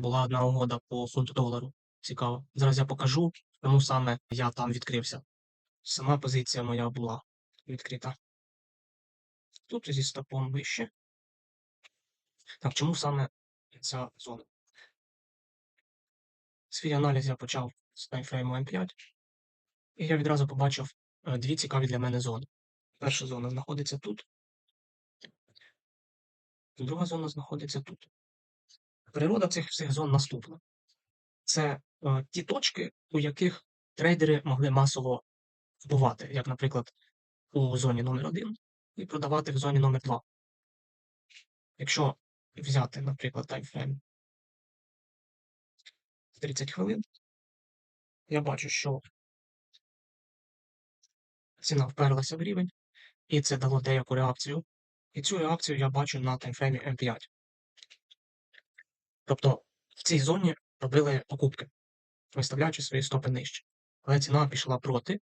була одна угода по фунту долару. Цікаво. Зараз я покажу, чому саме я там відкрився. Сама позиція моя була відкрита. Тут зі стопом вище. Так, чому саме ця зона? Свій аналіз я почав з таймфрейму М5, і я відразу побачив е, дві цікаві для мене зони. Перша зона знаходиться тут, друга зона знаходиться тут. Природа цих всіх зон наступна. Це е, ті точки, у яких трейдери могли масово купувати, як, наприклад, у зоні номер 1 і продавати в зоні номер 2 Якщо взяти, наприклад, таймфрейм 30 хвилин, я бачу, що ціна вперлася в рівень, і це дало деяку реакцію. І цю реакцію я бачу на таймфреймі М5. Тобто в цій зоні робили покупки, виставляючи свої стопи нижче. Але ціна пішла проти,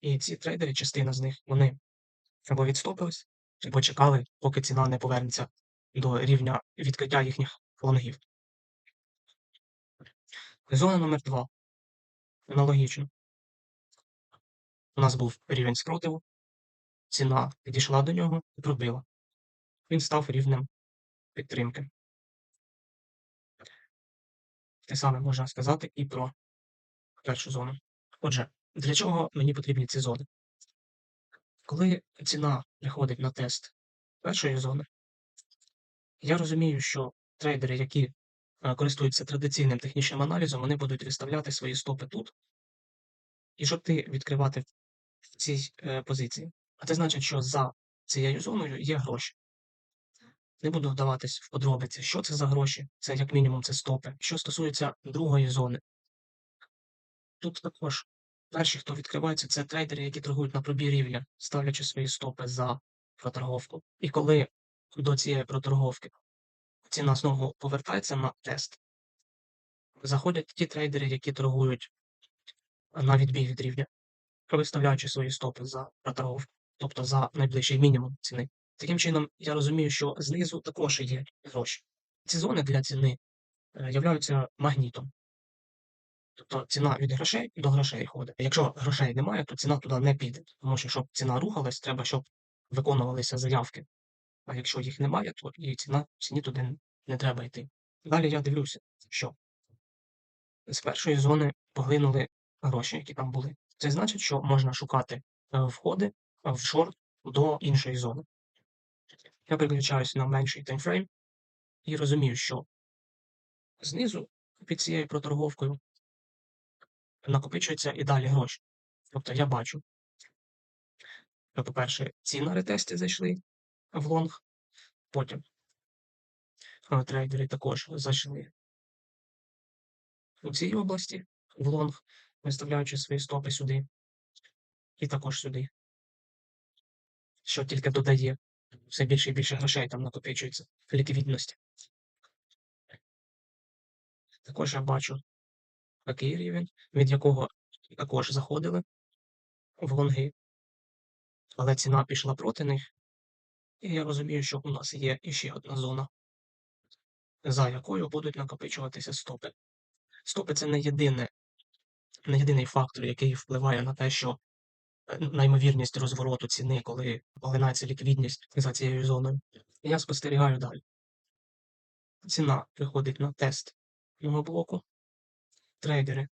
і ці трейдери, частина з них, вони або відстопились, або чекали, поки ціна не повернеться до рівня відкриття їхніх лонгів. Зона номер 2 Аналогічно. У нас був рівень спротиву, ціна підійшла до нього і пробила. Він став рівнем підтримки. Те саме можна сказати і про першу зону. Отже, для чого мені потрібні ці зони? Коли ціна приходить на тест першої зони, я розумію, що трейдери, які е, користуються традиційним технічним аналізом, вони будуть виставляти свої стопи тут, і щоб ти відкривати в цій е, позиції. А це значить, що за цією зоною є гроші. Не буду вдаватись в подробиці, що це за гроші, це як мінімум це стопи. Що стосується другої зони, тут також перші, хто відкривається, це трейдери, які торгують на пробій рівня, ставлячи свої стопи за проторговку. І коли до цієї проторговки ціна знову повертається на тест, заходять ті трейдери, які торгують на відбій від рівня, виставляючи свої стопи за проторговку, тобто за найближчий мінімум ціни. Таким чином, я розумію, що знизу також є гроші. Ці зони для ціни е, являються магнітом. Тобто ціна від грошей до грошей ходить. Якщо грошей немає, то ціна туди не піде. Тому що, щоб ціна рухалась, треба, щоб виконувалися заявки. А якщо їх немає, то і ціна ціні туди не треба йти. Далі я дивлюся, що з першої зони поглинули гроші, які там були. Це значить, що можна шукати е, входи е, в шорт до іншої зони. Я переключаюся на менший таймфрейм і розумію, що знизу під цією проторговкою накопичуються і далі гроші. Тобто я бачу, що, по-перше, ці на ретесті зайшли в лонг, потім е, трейдери також зайшли у цій області в лонг, виставляючи свої стопи сюди і також сюди, що тільки додає все більше і більше грошей там накопичується в ліквідності. Також я бачу такий рівень, від якого також заходили в лонги, але ціна пішла проти них. І я розумію, що у нас є іще одна зона, за якою будуть накопичуватися стопи. Стопи це не єдине, не єдиний фактор, який впливає на те, що е, на ймовірність розвороту ціни, коли поглинається ліквідність за цією зоною. Я спостерігаю далі. Ціна приходить на тест мого блоку. Трейдери,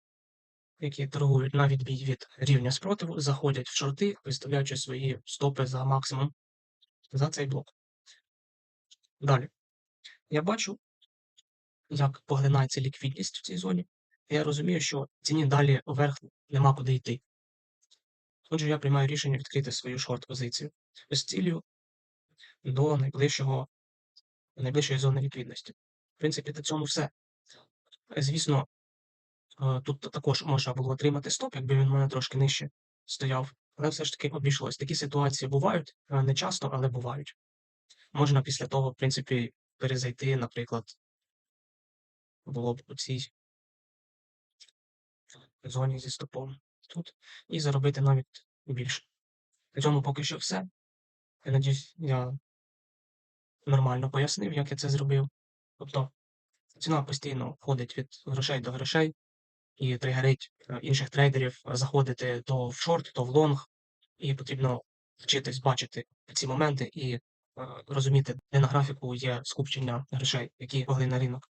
які торгують на відбій від рівня спротиву, заходять в шорти, виставляючи свої стопи за максимум за цей блок. Далі. Я бачу, як поглинається ліквідність в цій зоні. Я розумію, що ціні далі вверх нема куди йти. Отже, я приймаю рішення відкрити свою шорт-позицію з цілею до найближчого, найближчої зони ліквідності. В принципі, на цьому все. Звісно, е, тут також можна було отримати стоп, якби він у мене трошки нижче стояв, але все ж таки обійшлось. Такі ситуації бувають е, не часто, але бувають. Можна після того, в принципі, перезайти, наприклад, було б у цій зоні зі стопом тут і заробити навіть більше. На цьому поки що все. Я надіюсь, я нормально пояснив, як я це зробив. Тобто ціна постійно ходить від грошей до грошей і тригерить е, інших трейдерів заходити то в шорт, то в лонг, і потрібно вчитись бачити ці моменти і е, розуміти, де на графіку є скупчення грошей, які лягли на ринок.